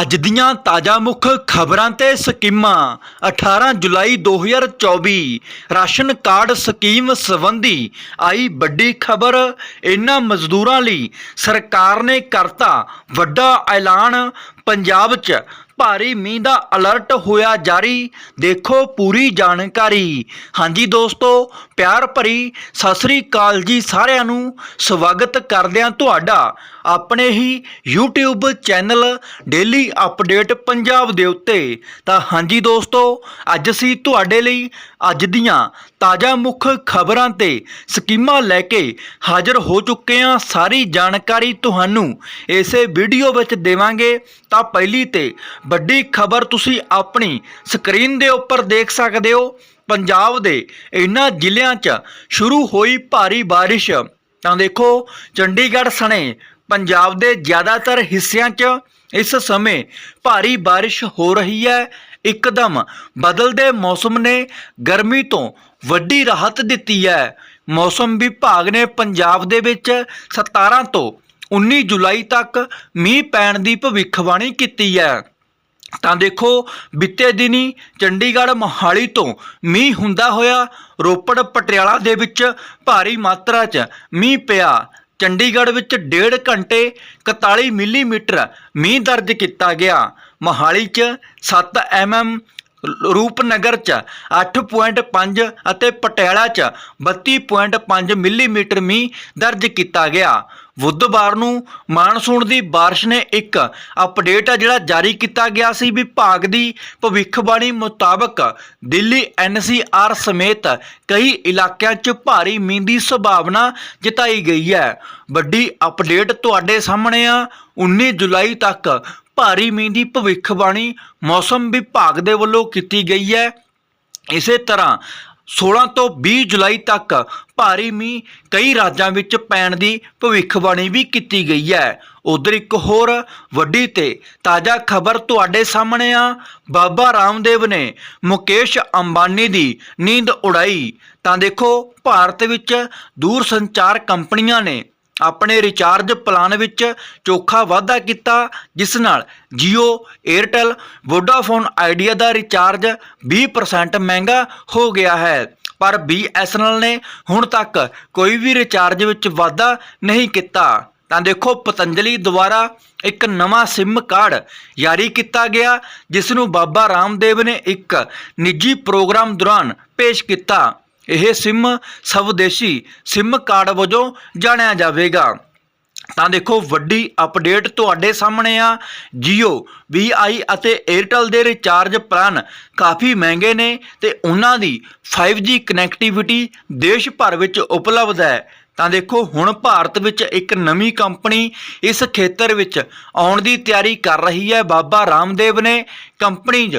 ਅੱਜ ਦੀਆਂ ਤਾਜ਼ਾ ਮੁੱਖ ਖਬਰਾਂ ਤੇ ਸਕੀਮਾਂ। 18 ਜੁਲਾਈ 2024 ਰਾਸ਼ਨ ਕਾਰਡ ਸਕੀਮ ਸੰਬੰਧੀ ਆਈ ਵੱਡੀ ਖਬਰ। ਇਹਨਾਂ ਮਜ਼ਦੂਰਾਂ ਲਈ ਸਰਕਾਰ ਨੇ ਕਰਤਾ ਵੱਡਾ ਐਲਾਨ। ਪੰਜਾਬ 'ਚ ਭਾਰੀ ਮੀਂਹ ਦਾ ਅਲਰਟ ਹੋਇਆ ਜਾਰੀ। ਦੇਖੋ ਪੂਰੀ ਜਾਣਕਾਰੀ। ਹਾਂਜੀ ਦੋਸਤੋ, ਪਿਆਰ ਭਰੀ ਸਤਿ ਸ੍ਰੀ ਅਕਾਲ ਜੀ ਸਾਰਿਆਂ ਨੂੰ। ਸਵਾਗਤ ਕਰਦਿਆਂ ਤੁਹਾਡਾ ਆਪਣੇ ਹੀ YouTube channel daily update Punjab ਦੇ ਉੱਤੇ। ਤਾਂ ਹਾਂਜੀ ਦੋਸਤੋ, ਅੱਜ ਅਸੀਂ ਤੁਹਾਡੇ ਲਈ ਅੱਜ ਦੀਆਂ ਤਾਜ਼ਾ ਮੁੱਖ ਖਬਰਾਂ ਤੇ ਸਕੀਮਾਂ ਲੈ ਕੇ ਹਾਜ਼ਰ ਹੋ ਚੁੱਕੇ ਹਾਂ। ਸਾਰੀ ਜਾਣਕਾਰੀ ਤੁਹਾਨੂੰ ਇਸੇ ਵੀਡੀਓ ਵਿੱਚ ਦੇਵਾਂਗੇ। ਤਾਂ ਪਹਿਲੀ ਤੇ ਵੱਡੀ ਖਬਰ ਤੁਸੀਂ ਆਪਣੀ ਸਕਰੀਨ ਦੇ ਉੱਪਰ ਦੇਖ ਸਕਦੇ ਹੋ। ਪੰਜਾਬ ਦੇ ਇਹਨਾਂ ਜ਼ਿਲ੍ਹਿਆਂ 'ਚ ਸ਼ੁਰੂ ਹੋਈ ਭਾਰੀ ਬਾਰਿਸ਼। ਤਾਂ ਦੇਖੋ, ਚੰਡੀਗੜ੍ਹ ਸਣੇ ਪੰਜਾਬ ਦੇ ਜ਼ਿਆਦਾਤਰ ਹਿੱਸਿਆਂ 'ਚ ਇਸ ਸਮੇਂ ਭਾਰੀ ਬਾਰਿਸ਼ ਹੋ ਰਹੀ ਹੈ। ਇੱਕਦਮ ਬਦਲਦੇ ਮੌਸਮ ਨੇ ਗਰਮੀ ਤੋਂ ਵੱਡੀ ਰਾਹਤ ਦਿੱਤੀ ਹੈ। ਮੌਸਮ ਵਿਭਾਗ ਨੇ ਪੰਜਾਬ ਦੇ ਵਿੱਚ 17 ਤੋਂ 19 ਜੁਲਾਈ ਤੱਕ ਮੀਂਹ ਪੈਣ ਦੀ ਭਵਿੱਖਬਾਣੀ ਕੀਤੀ ਹੈ। ਤਾਂ ਦੇਖੋ, ਬੀਤੇ ਦਿਨੀ ਚੰਡੀਗੜ੍ਹ ਮੋਹਾਲੀ ਤੋਂ ਮੀਂਹ ਹੁੰਦਾ ਹੋਇਆ। ਰੋਪੜ, ਪਟਿਆਲਾ ਦੇ ਵਿੱਚ ਭਾਰੀ ਮਾਤਰਾ 'ਚ ਮੀਂਹ ਪਿਆ। ਚੰਡੀਗੜ੍ਹ ਵਿੱਚ ਡੇਢ ਘੰਟੇ 41 ਮਿਲੀਮੀਟਰ ਮੀਂਹ ਦਰਜ ਕੀਤਾ ਗਿਆ। ਮੋਹਾਲੀ 'ਚ 7 ਐਮਐਮ ਰੂਪਨਗਰ 'ਚ 8.5 ਅਤੇ ਪਟਿਆਲਾ 'ਚ 32.5 ਮਿਲੀਮੀਟਰ ਮੀਂਹ ਦਰਜ ਕੀਤਾ ਗਿਆ। ਬੁੱਧਵਾਰ ਨੂੰ ਮਾਨਸੂਨ ਦੀ ਬਾਰਿਸ਼ ਨੇ ਇੱਕ ਅਪਡੇਟ ਆ ਜਿਹੜਾ ਜਾਰੀ ਕੀਤਾ ਗਿਆ ਸੀ ਵਿਭਾਗ ਦੀ। ਭਵਿੱਖਬਾਣੀ ਮੁਤਾਬਕ ਦਿੱਲੀ ਐਨਸੀਆਰ ਸਮੇਤ ਕਈ ਇਲਾਕਿਆਂ 'ਚ ਭਾਰੀ ਮੀਂਹ ਦੀ ਸੰਭਾਵਨਾ ਜਤਾਈ ਗਈ ਹੈ। ਵੱਡੀ ਅਪਡੇਟ ਤੁਹਾਡੇ ਸਾਹਮਣੇ ਆ। 19 ਜੁਲਾਈ ਤੱਕ ਭਾਰੀ ਮੀਂਹ ਦੀ ਭਵਿੱਖਬਾਣੀ ਮੌਸਮ ਵਿਭਾਗ ਦੇ ਵੱਲੋਂ ਕੀਤੀ ਗਈ ਹੈ। ਇਸੇ ਤਰ੍ਹਾਂ 16 ਤੋਂ 20 ਜੁਲਾਈ ਤੱਕ ਭਾਰੀ ਮੀਂਹ ਕਈ ਰਾਜਾਂ ਵਿੱਚ ਪੈਣ ਦੀ ਭਵਿੱਖਬਾਣੀ ਵੀ ਕੀਤੀ ਗਈ ਹੈ। ਉਧਰ ਇੱਕ ਹੋਰ ਵੱਡੀ ਤੇ ਤਾਜ਼ਾ ਖਬਰ ਤੁਹਾਡੇ ਸਾਹਮਣੇ ਆ। ਬਾਬਾ ਰਾਮਦੇਵ ਨੇ ਮੁਕੇਸ਼ ਅੰਬਾਨੀ ਦੀ ਨੀਂਦ ਉਡਾਈ। ਤਾਂ ਦੇਖੋ, ਭਾਰਤ ਵਿੱਚ ਦੂਰ ਸੰਚਾਰ ਕੰਪਨੀਆਂ ਨੇ ਆਪਣੇ ਰਿਚਾਰਜ ਪਲਾਨ ਵਿੱਚ ਚੋਖਾ ਵਾਧਾ ਕੀਤਾ, ਜਿਸ ਨਾਲ Jio, Airtel, Vodafone Idea ਦਾ ਰਿਚਾਰਜ 20% ਮਹਿੰਗਾ ਹੋ ਗਿਆ ਹੈ। ਪਰ BSNL ਨੇ ਹੁਣ ਤੱਕ ਕੋਈ ਵੀ ਰਿਚਾਰਜ ਵਿੱਚ ਵਾਧਾ ਨਹੀਂ ਕੀਤਾ। ਤਾਂ ਦੇਖੋ, ਪਤੰਜਲੀ ਦੁਆਰਾ ਇੱਕ ਨਵਾਂ SIM ਕਾਰਡ ਜਾਰੀ ਕੀਤਾ ਗਿਆ, ਜਿਸ ਨੂੰ ਬਾਬਾ ਰਾਮਦੇਵ ਨੇ ਇੱਕ ਨਿੱਜੀ ਪ੍ਰੋਗਰਾਮ ਦੌਰਾਨ ਪੇਸ਼ ਕੀਤਾ। ਇਹ SIM ਸਵਦੇਸ਼ੀ SIM ਕਾਰਡ ਵਜੋਂ ਜਾਣਿਆ ਜਾਵੇਗਾ। ਤਾਂ ਦੇਖੋ, ਵੱਡੀ ਅਪਡੇਟ ਤੁਹਾਡੇ ਸਾਹਮਣੇ ਆ। Jio VI ਅਤੇ Airtel ਦੇ ਰਿਚਾਰਜ ਪਲਾਨ ਕਾਫੀ ਮਹਿੰਗੇ ਨੇ ਤੇ ਉਹਨਾਂ ਦੀ 5G ਕਨੈਕਟੀਵਿਟੀ ਦੇਸ਼ ਭਰ ਵਿੱਚ ਉਪਲਬਧ ਹੈ। ਤਾਂ ਦੇਖੋ, ਹੁਣ ਭਾਰਤ ਵਿੱਚ ਇੱਕ ਨਵੀਂ ਕੰਪਨੀ ਇਸ ਖੇਤਰ ਵਿੱਚ ਆਉਣ ਦੀ ਤਿਆਰੀ ਕਰ ਰਹੀ ਹੈ। ਬਾਬਾ ਰਾਮਦੇਵ ਨੇ ਕੰਪਨੀ 'ਚ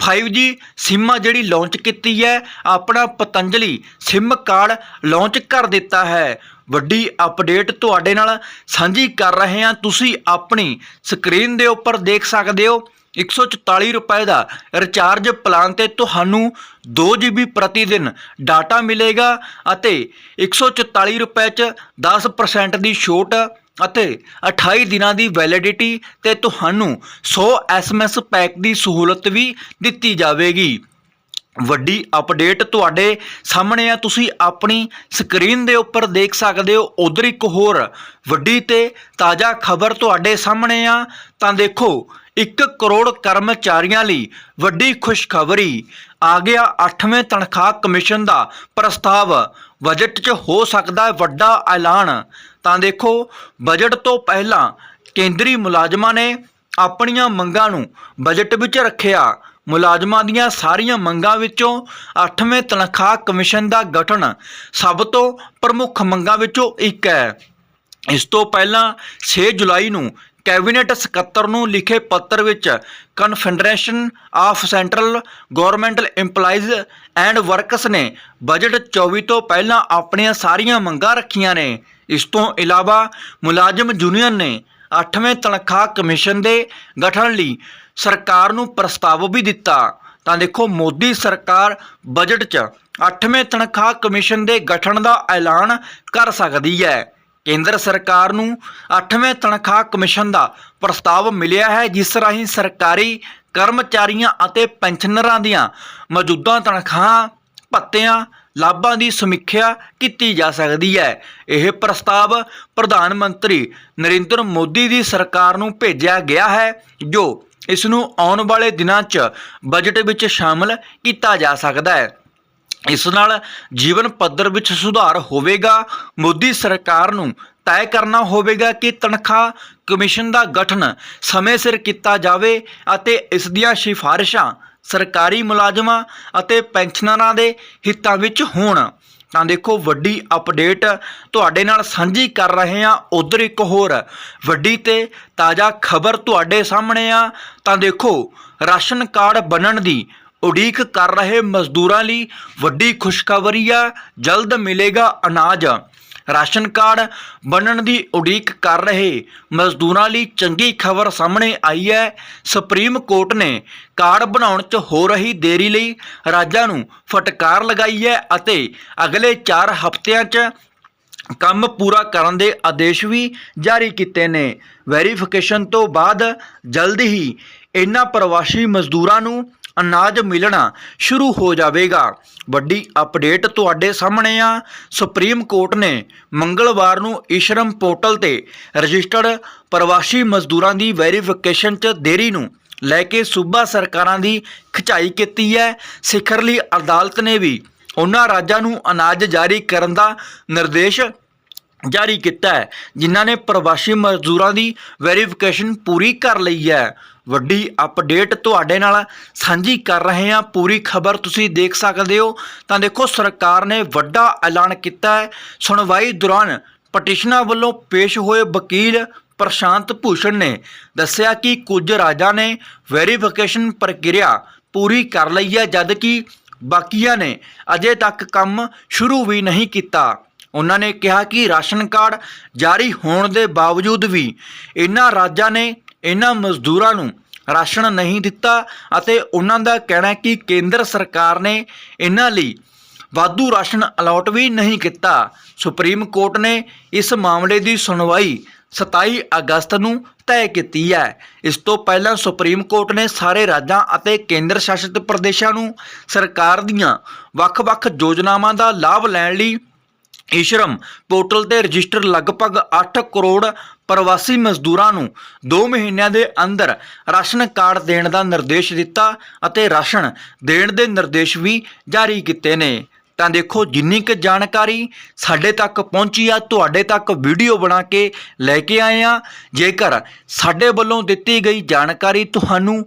5G ਸਿਮ ਆ ਜਿਹੜੀ ਲਾਂਚ ਕੀਤੀ ਹੈ, ਆਪਣਾ ਪਤੰਜਲੀ ਸਿਮ ਕਾਰਡ ਲਾਂਚ ਕਰ ਦਿੱਤਾ ਹੈ। ਵੱਡੀ ਅਪਡੇਟ ਤੁਹਾਡੇ ਨਾਲ ਸਾਂਝੀ ਕਰ ਰਹੇ ਹਾਂ। ਤੁਸੀਂ ਆਪਣੀ ਸਕਰੀਨ ਦੇ ਉੱਪਰ ਦੇਖ ਸਕਦੇ ਹੋ 144 ਰੁਪਏ ਦਾ ਰਿਚਾਰਜ ਪਲਾਨ ਤੇ ਤੁਹਾਨੂੰ 2 GB ਪ੍ਰਤੀ ਦਿਨ ਡਾਟਾ ਮਿਲੇਗਾ ਅਤੇ 144 ਰੁਪਏ ਚ 10% ਦੀ ਛੋਟ ਅਤੇ 28 ਦਿਨਾਂ ਦੀ ਵੈਲਿਡਿਟੀ ਤੇ ਤੁਹਾਨੂੰ 100 SMS ਪੈਕ ਦੀ ਸਹੂਲਤ ਵੀ ਦਿੱਤੀ ਜਾਵੇਗੀ। ਵੱਡੀ ਅਪਡੇਟ ਤੁਹਾਡੇ ਸਾਹਮਣੇ ਆ। ਤੁਸੀਂ ਆਪਣੀ ਸਕਰੀਨ ਦੇ ਉੱਪਰ ਦੇਖ ਸਕਦੇ ਹੋ। ਉਧਰ ਇੱਕ ਹੋਰ ਵੱਡੀ ਤੇ ਤਾਜ਼ਾ ਖਬਰ ਤੁਹਾਡੇ ਸਾਹਮਣੇ ਆ। ਤਾਂ ਦੇਖੋ 1 ਕਰੋੜ ਕਰਮਚਾਰੀਆਂ ਲਈ ਵੱਡੀ ਖੁਸ਼ਖਬਰੀ। ਆ ਗਿਆ 8ਵੇਂ ਤਨਖਾਹ ਕਮਿਸ਼ਨ ਦਾ ਪ੍ਰਸਤਾਵ। ਬਜਟ 'ਚ ਹੋ ਸਕਦਾ ਵੱਡਾ ਐਲਾਨ। ਤਾਂ ਦੇਖੋ, ਬਜਟ ਤੋਂ ਪਹਿਲਾਂ ਕੇਂਦਰੀ ਮੁਲਾਜ਼ਮਾਂ ਨੇ ਆਪਣੀਆਂ ਮੰਗਾਂ ਨੂੰ ਬਜਟ ਵਿੱਚ ਰੱਖਿਆ। ਮੁਲਾਜ਼ਮਾਂ ਦੀਆਂ ਸਾਰੀਆਂ ਮੰਗਾਂ ਵਿੱਚੋਂ 8ਵੇਂ ਤਨਖਾਹ ਕਮਿਸ਼ਨ ਦਾ ਗਠਨ ਸਭ ਤੋਂ ਪ੍ਰਮੁੱਖ ਮੰਗਾਂ ਵਿੱਚੋਂ ਇੱਕ ਹੈ। ਇਸ ਤੋਂ ਪਹਿਲਾਂ 6 ਜੁਲਾਈ ਨੂੰ ਕੈਬਨਿਟ ਸਕੱਤਰ ਨੂੰ ਲਿਖੇ ਪੱਤਰ ਵਿੱਚ confederation of central governmental EMPLOYEES and workers ਨੇ ਬਜਟ 24 ਤੋਂ ਪਹਿਲਾਂ ਆਪਣੀਆਂ ਸਾਰੀਆਂ ਮੰਗਾਂ ਰੱਖੀਆਂ ਨੇ। ਇਸ ਤੋਂ ਇਲਾਵਾ ਮੁਲਾਜ਼ਮ ਯੂਨੀਅਨ ਨੇ 8ਵੇਂ ਤਨਖਾਹ ਕਮਿਸ਼ਨ ਦੇ ਗਠਨ ਲਈ ਸਰਕਾਰ ਨੂੰ ਪ੍ਰਸਤਾਵ ਵੀ ਦਿੱਤਾ। ਤਾਂ ਦੇਖੋ, ਮੋਦੀ ਸਰਕਾਰ ਬਜਟ 'ਚ 8ਵੇਂ ਤਨਖਾਹ ਕਮਿਸ਼ਨ ਦੇ ਗਠਨ ਦਾ ਐਲਾਨ ਕਰ ਸਕਦੀ ਹੈ। ਕੇਂਦਰ ਸਰਕਾਰ ਨੂੰ 8ਵੇਂ ਤਨਖਾਹ ਕਮਿਸ਼ਨ ਦਾ ਪ੍ਰਸਤਾਵ ਮਿਲਿਆ ਹੈ, ਜਿਸ ਰਾਹੀਂ ਸਰਕਾਰੀ ਕਰਮਚਾਰੀਆਂ ਅਤੇ ਪੈਨਸ਼ਨਰਾਂ ਦੀਆਂ ਮੌਜੂਦਾ ਤਨਖਾਹਾਂ, ਭੱਤਿਆਂ, ਲਾਭਾਂ ਦੀ ਸਮੀਖਿਆ ਕੀਤੀ ਜਾ ਸਕਦੀ ਹੈ। ਇਹ ਪ੍ਰਸਤਾਵ ਪ੍ਰਧਾਨ ਮੰਤਰੀ ਨਰਿੰਦਰ ਮੋਦੀ ਦੀ ਸਰਕਾਰ ਨੂੰ ਭੇਜਿਆ ਗਿਆ ਹੈ, ਜੋ ਇਸ ਨੂੰ ਆਉਣ ਵਾਲੇ ਦਿਨਾਂ 'ਚ ਬਜਟ ਵਿੱਚ ਸ਼ਾਮਲ ਕੀਤਾ ਜਾ ਸਕਦਾ ਹੈ। ਇਸ ਨਾਲ ਜੀਵਨ ਪੱਧਰ ਵਿੱਚ ਸੁਧਾਰ ਹੋਵੇਗਾ। ਮੋਦੀ ਸਰਕਾਰ ਨੂੰ ਤੈਅ ਕਰਨਾ ਹੋਵੇਗਾ ਕਿ ਤਨਖਾਹ ਕਮਿਸ਼ਨ ਦਾ ਗਠਨ ਸਮੇਂ ਸਿਰ ਕੀਤਾ ਜਾਵੇ ਅਤੇ ਇਸ ਦੀਆਂ ਸਿਫਾਰਿਸ਼ਾਂ ਸਰਕਾਰੀ ਮੁਲਾਜ਼ਮਾਂ ਅਤੇ ਪੈਨਸ਼ਨਰਾਂ ਦੇ ਹਿੱਤਾਂ ਵਿੱਚ ਹੋਣ। ਤਾਂ ਦੇਖੋ, ਵੱਡੀ ਅਪਡੇਟ ਤੁਹਾਡੇ ਨਾਲ ਸਾਂਝੀ ਕਰ ਰਹੇ ਹਾਂ। ਉਧਰ ਇੱਕ ਹੋਰ ਵੱਡੀ ਤੇ ਤਾਜ਼ਾ ਖਬਰ ਤੁਹਾਡੇ ਸਾਹਮਣੇ ਆ। ਤਾਂ ਦੇਖੋ, ਰਾਸ਼ਨ ਕਾਰਡ ਬਣਨ ਦੀ ਉਡੀਕ ਕਰ ਰਹੇ ਮਜ਼ਦੂਰਾਂ ਲਈ ਵੱਡੀ ਖੁਸ਼ਖਬਰੀ ਆ, ਜਲਦ ਮਿਲੇਗਾ ਅਨਾਜ। ਰਾਸ਼ਨ ਕਾਰਡ ਬਣਨ ਦੀ ਉਡੀਕ ਕਰ ਰਹੇ ਮਜ਼ਦੂਰਾਂ ਲਈ ਚੰਗੀ ਖਬਰ ਸਾਹਮਣੇ ਆਈ ਹੈ। ਸੁਪਰੀਮ ਕੋਰਟ ਨੇ ਕਾਰਡ ਬਣਾਉਣ 'ਚ ਹੋ ਰਹੀ ਦੇਰੀ ਲਈ ਰਾਜਾਂ ਨੂੰ ਫਟਕਾਰ ਲਗਾਈ ਹੈ ਅਤੇ ਅਗਲੇ 4 ਹਫ਼ਤਿਆਂ 'ਚ ਕੰਮ ਪੂਰਾ ਕਰਨ ਦੇ ਆਦੇਸ਼ ਵੀ ਜਾਰੀ ਕੀਤੇ ਨੇ। ਵੈਰੀਫਿਕੇਸ਼ਨ ਤੋਂ ਬਾਅਦ ਜਲਦ ਹੀ ਇਹਨਾਂ ਪ੍ਰਵਾਸੀ ਮਜ਼ਦੂਰਾਂ ਨੂੰ ਅਨਾਜ ਮਿਲਣਾ ਸ਼ੁਰੂ ਹੋ ਜਾਵੇਗਾ। ਵੱਡੀ ਅਪਡੇਟ ਤੁਹਾਡੇ ਸਾਹਮਣੇ ਆ। ਸੁਪਰੀਮ ਕੋਰਟ ਨੇ ਮੰਗਲਵਾਰ ਨੂੰ ਇਸ਼ਰਮ ਪੋਰਟਲ ਤੇ ਰਜਿਸਟਰਡ ਪ੍ਰਵਾਸੀ ਮਜ਼ਦੂਰਾਂ ਦੀ ਵੈਰੀਫਿਕੇਸ਼ਨ 'ਚ ਦੇਰੀ ਨੂੰ ਲੈ ਕੇ ਸੂਬਾ ਸਰਕਾਰਾਂ ਦੀ ਖਿਚਾਈ ਕੀਤੀ ਹੈ। ਸਿਖਰਲੀ ਅਦਾਲਤ ਨੇ ਵੀ ਉਹਨਾਂ ਰਾਜਾਂ ਨੂੰ ਅਨਾਜ ਜਾਰੀ ਕਰਨ ਦਾ ਨਿਰਦੇਸ਼ ਜਾਰੀ ਕੀਤਾ ਹੈ, ਜਿਨ੍ਹਾਂ ਨੇ ਪ੍ਰਵਾਸੀ ਮਜ਼ਦੂਰਾਂ ਦੀ ਵੈਰੀਫਿਕੇਸ਼ਨ ਪੂਰੀ ਕਰ ਲਈ ਹੈ। ਵੱਡੀ ਅਪਡੇਟ ਤੁਹਾਡੇ ਨਾਲ ਸਾਂਝੀ ਕਰ ਰਹੇ ਹਾਂ। ਪੂਰੀ ਖਬਰ ਤੁਸੀਂ ਦੇਖ ਸਕਦੇ ਹੋ। ਤਾਂ ਦੇਖੋ, ਸਰਕਾਰ ਨੇ ਵੱਡਾ ਐਲਾਨ ਕੀਤਾ ਹੈ। ਸੁਣਵਾਈ ਦੌਰਾਨ ਪਟੀਸ਼ਨਾਂ ਵੱਲੋਂ ਪੇਸ਼ ਹੋਏ ਵਕੀਲ ਪ੍ਰਸ਼ਾਂਤ ਭੂਸ਼ਣ ਨੇ ਦੱਸਿਆ ਕਿ ਕੁਝ ਰਾਜਾਂ ਨੇ ਵੈਰੀਫਿਕੇਸ਼ਨ ਪ੍ਰਕਿਰਿਆ ਪੂਰੀ ਕਰ ਲਈ ਹੈ, ਜਦਕਿ ਬਾਕੀਆਂ ਨੇ ਅਜੇ ਤੱਕ ਕੰਮ ਸ਼ੁਰੂ ਵੀ ਨਹੀਂ ਕੀਤਾ। ਉਹਨਾਂ ਨੇ ਕਿਹਾ ਕਿ ਰਾਸ਼ਨ ਕਾਰਡ ਜਾਰੀ ਹੋਣ ਦੇ ਬਾਵਜੂਦ ਵੀ ਇਹਨਾਂ ਰਾਜਾਂ ਨੇ ਇਹਨਾਂ ਮਜ਼ਦੂਰਾਂ ਨੂੰ ਰਾਸ਼ਨ ਨਹੀਂ ਦਿੱਤਾ ਅਤੇ ਉਹਨਾਂ ਦਾ ਕਹਿਣਾ ਹੈ ਕਿ ਕੇਂਦਰ ਸਰਕਾਰ ਨੇ ਇਹਨਾਂ ਲਈ ਵਾਧੂ ਰਾਸ਼ਨ ਅਲਾਟ ਵੀ ਨਹੀਂ ਕੀਤਾ। ਸੁਪਰੀਮ ਕੋਰਟ ਨੇ ਇਸ ਮਾਮਲੇ ਦੀ ਸੁਣਵਾਈ 27 ਅਗਸਤ ਨੂੰ ਤੈਅ ਕੀਤੀ ਹੈ। ਇਸ ਤੋਂ ਪਹਿਲਾਂ ਸੁਪਰੀਮ ਕੋਰਟ ਨੇ ਸਾਰੇ ਰਾਜਾਂ ਅਤੇ ਕੇਂਦਰ ਸ਼ਾਸਿਤ ਪ੍ਰਦੇਸ਼ਾਂ ਨੂੰ ਸਰਕਾਰ ਦੀਆਂ ਵੱਖ-ਵੱਖ ਯੋਜਨਾਵਾਂ ਦਾ ਲਾਭ ਲੈਣ ਲਈ ਈਸ਼ਰਮ ਪੋਰਟਲ ਤੇ ਰਜਿਸਟਰ ਲਗਭਗ 8 ਕਰੋੜ ਪ੍ਰਵਾਸੀ ਮਜ਼ਦੂਰਾਂ ਨੂੰ 2 ਮਹੀਨਿਆਂ ਦੇ ਅੰਦਰ ਰਾਸ਼ਨ ਕਾਰਡ ਦੇਣ ਦਾ ਨਿਰਦੇਸ਼ ਦਿੱਤਾ ਅਤੇ ਰਾਸ਼ਨ ਦੇਣ ਦੇ ਨਿਰਦੇਸ਼ ਵੀ ਜਾਰੀ ਕੀਤੇ ਨੇ। ਤਾਂ ਦੇਖੋ, ਜਿੰਨੀ ਕੁ ਜਾਣਕਾਰੀ ਸਾਡੇ ਤੱਕ ਪਹੁੰਚੀ ਆ, ਤੁਹਾਡੇ ਤੱਕ ਵੀਡੀਓ ਬਣਾ ਕੇ ਲੈ ਕੇ ਆਏ ਆ। ਜੇਕਰ ਸਾਡੇ ਵੱਲੋਂ ਦਿੱਤੀ ਗਈ ਜਾਣਕਾਰੀ ਤੁਹਾਨੂੰ